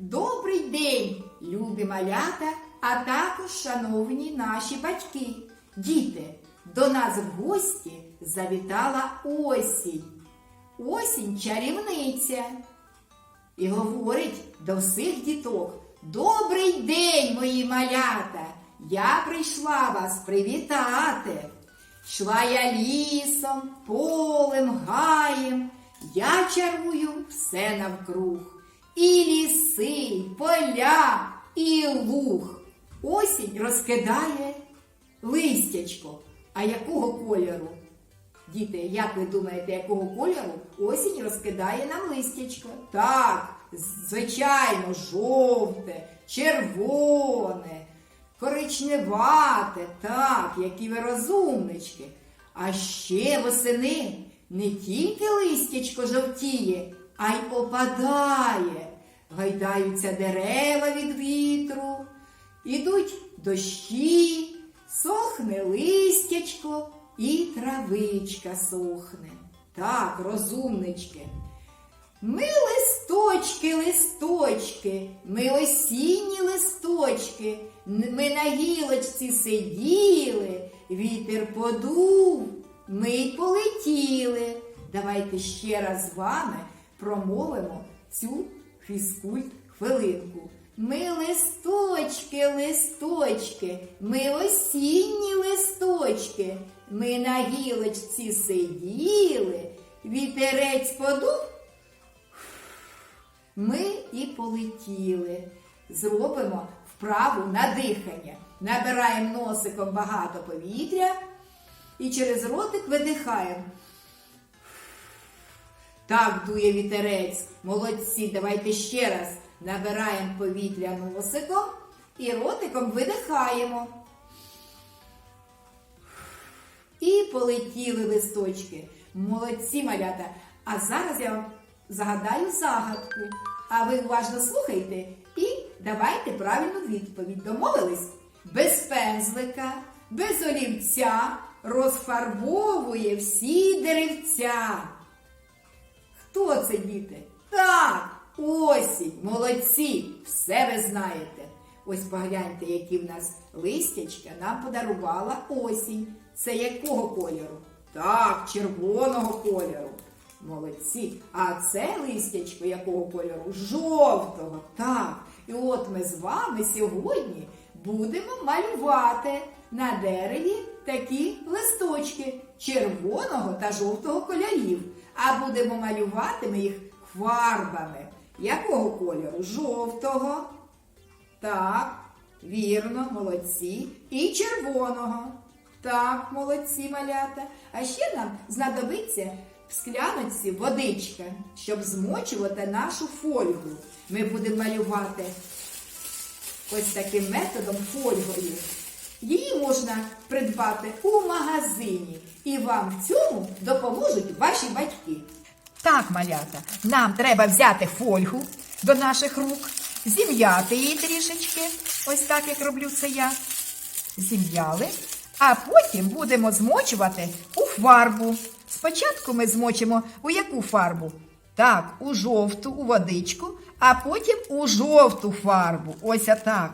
Добрий день, любі малята, а також шановні наші батьки. Діти, до нас в гості завітала осінь. Осінь чарівниця. І говорить до всіх діток: Добрий день, мої малята! Я прийшла вас привітати. Йшла я лісом, полем, гаєм, я чарую все навкруг. І ліси, поля, і луг. Осінь розкидає листячко. А якого кольору? Діти, як ви думаєте, якого кольору осінь розкидає нам листячко? Так, звичайно, жовте, червоне, коричневате, так, які ви розумнички. А ще восени не тільки листячко жовтіє, а й опадає. Гайдаються дерева від вітру, ідуть дощі, сохне листячко і травичка сохне. Так, розумнички. Ми листочки, листочки, ми осінні листочки, ми на гілочці сиділи, вітер подув, ми й полетіли. Давайте ще раз з вами промовимо цю фізкульт хвилинку. Ми листочки, листочки, ми осінні листочки, ми на гілочці сиділи, вітерець подув, ми і полетіли. Зробимо вправу на дихання. Набираємо носиком багато повітря і через ротик видихаємо. Так дує вітерець. Молодці. Давайте ще раз набираємо повітря носиком і ротиком видихаємо. І полетіли листочки. Молодці малята. А зараз я вам загадаю загадку. А ви уважно слухайте і давайте правильну відповідь. Домовились? Без пензлика, без олівця розфарбовує всі деревця. Хто це, діти? Так, осінь, молодці, все ви знаєте. Ось погляньте, які в нас листячка нам подарувала осінь. Це якого кольору? Так, червоного кольору. Молодці. А це листячко якого кольору? Жовтого. Так. І от ми з вами сьогодні будемо малювати на дереві такі листочки червоного та жовтого кольорів. А будемо малювати ми їх фарбами. Якого кольору? Жовтого. Так, вірно, молодці. І червоного. Так, молодці малята. А ще нам знадобиться в скляночці водичка, щоб змочувати нашу фольгу. Ми будемо малювати ось таким методом фольгою. Її можна придбати у магазині, і вам в цьому допоможуть ваші батьки. Так, малята, нам треба взяти фольгу до наших рук, зім'яти її трішечки, ось так як роблю це я. Зім'яли, а потім будемо змочувати у фарбу. Спочатку ми змочимо у яку фарбу? Так, у жовту, у водичку, а потім у жовту фарбу. Ось отак.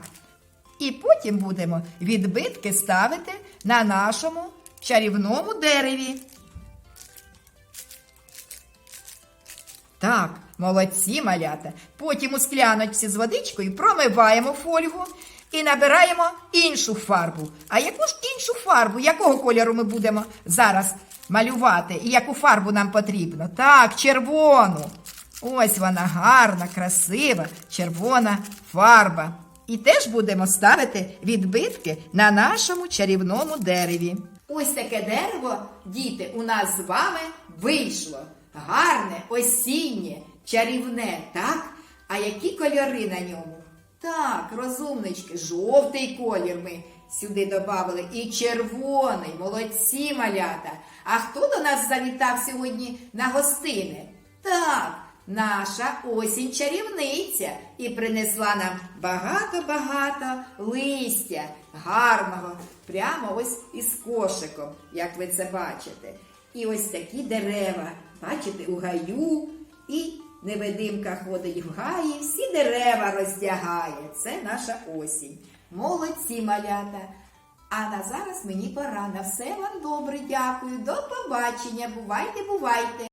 І потім будемо відбитки ставити на нашому чарівному дереві. Так, молодці малята. Потім у скляночці з водичкою промиваємо фольгу і набираємо іншу фарбу. А яку ж іншу фарбу? Якого кольору ми будемо зараз малювати? І яку фарбу нам потрібно? Так, червону. Ось вона гарна, красива, червона фарба. І теж будемо ставити відбитки на нашому чарівному дереві. Ось таке дерево, діти, у нас з вами вийшло. Гарне, осіннє, чарівне, так? А які кольори на ньому? Так, розумнички, жовтий колір ми сюди додали і червоний, молодці малята. А хто до нас завітав сьогодні на гостини? Так, наша осінь чарівниця і принесла нам багато-багато листя гарного, прямо ось із кошиком, як ви це бачите. І ось такі дерева, бачите, у гаю і Невидимка ходить в гаї, всі дерева роздягає. Це наша осінь. Молодці малята. А на зараз мені пора. На все вам добре, дякую. До побачення. Бувайте, бувайте.